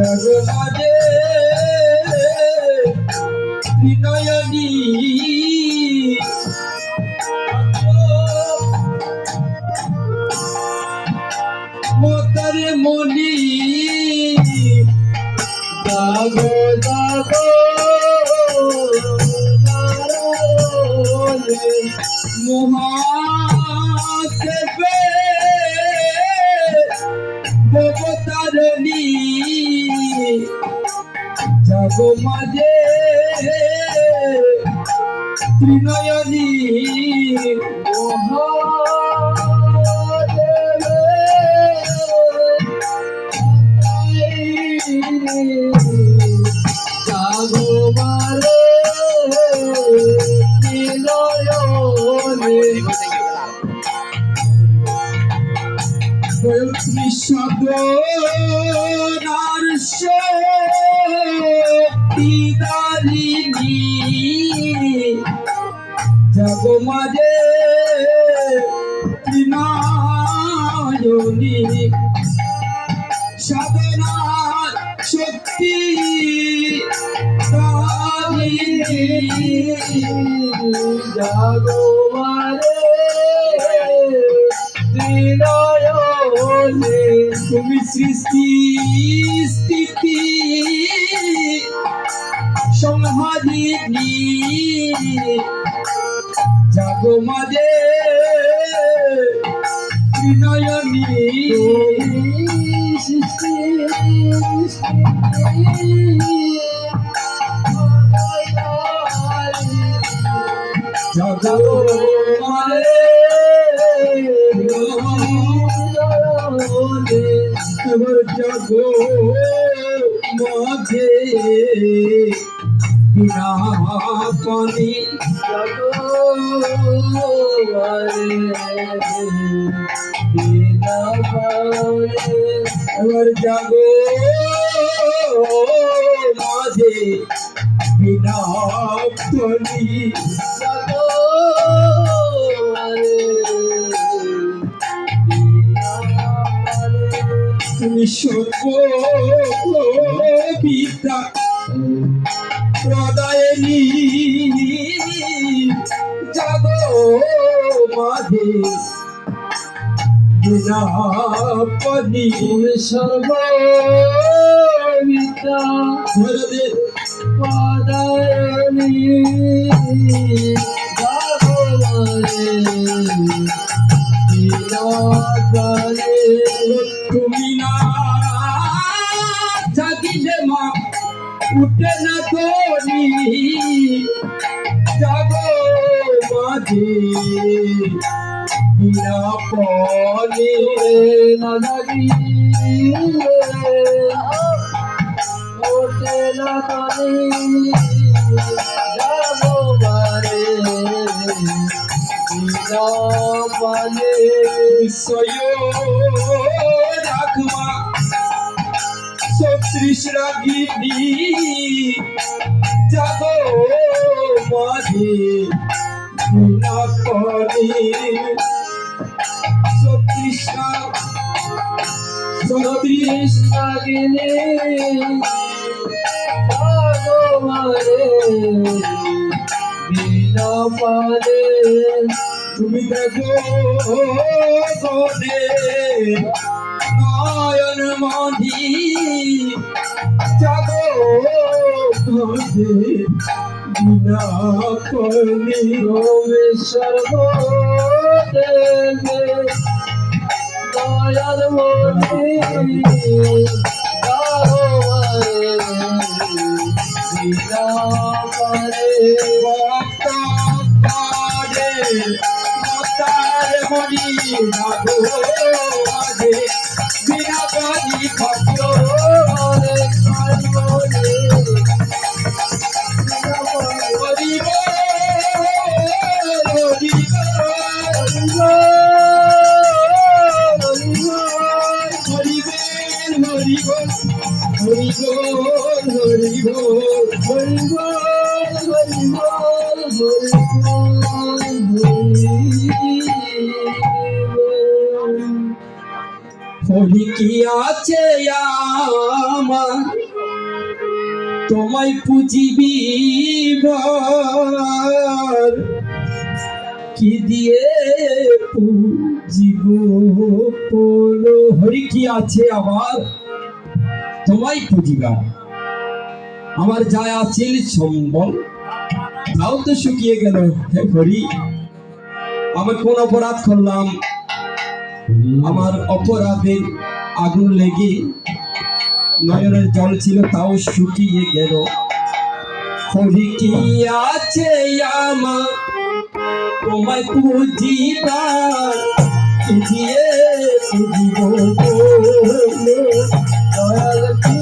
জগমাজে ত্রিনয়নী মতারে মনি জাগো জাগো মহাদেবে মাঝে ত্রিনয়নী জাগো মারে জাগমারে ত্রিনয়নে তুমি সৃষ্টি স্থিতি সংহারিণী জাগো মাঝে সৃষ্টি জাগো মারে এবার জাগো মাঝে বিনা পানি এবার জাগো তুমি সর্ববিদ্যা প্রদায়নী জাগো মাঝে। বিনাপনি সর্ববিদ্যা প্রদায়নী উঠে না তোরি যাব মাঝে। বিরাপনে না লাগিলে ওঠে না তোরি যাব মারে বিরাপনে সয় রাগিনী যাব মাঝে করে। যাব মারে বিনা পারে তুমি দেখো নয়ন মধি যাব তোদের বিনা কলি সর্বদেবে নয়ন মধি যাব বিনা ভক্ত পারে মতার মনি নাগো আগে বিনা পানি ভক্ত আছে আমার তোমায় পুজিবি কি দিয়ে পুজিব হরি কি আছে আমার তোমায় পুজিবা আমার যা আছিল সম্বল। তাও তো শুকিয়ে গেল, হে হরি। আমি কোন অপরাধ করলাম। আমার অপরাধের আগুন লেগে নয়নের জল ছিল, তাও শুকিয়ে গেল। হরি কি আছে আমার? তোমায় পুজিবার দিয়ে পুজিব? দয়াল কি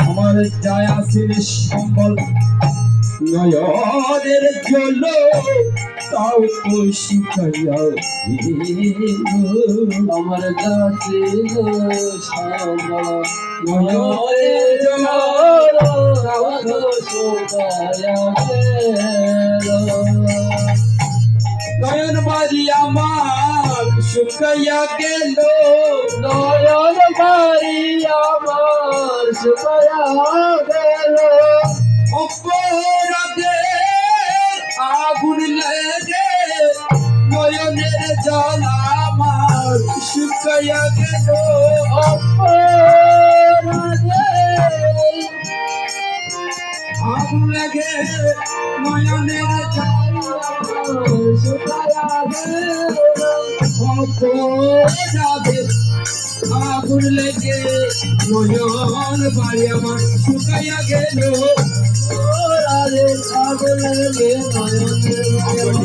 আমার যায় আসিল সম্বল। নয়নের জল তাও তো শুকাইয়া আমার কাছে নয়নের জল নয়ন বাড়ি আমার শুকাইয়া গেল নয়ন বাড়ি আমার গেল। আগুন লেগে মনোহর বাড়ি আমার শুকাইয়া গেল। আগুন লেগে নয়ন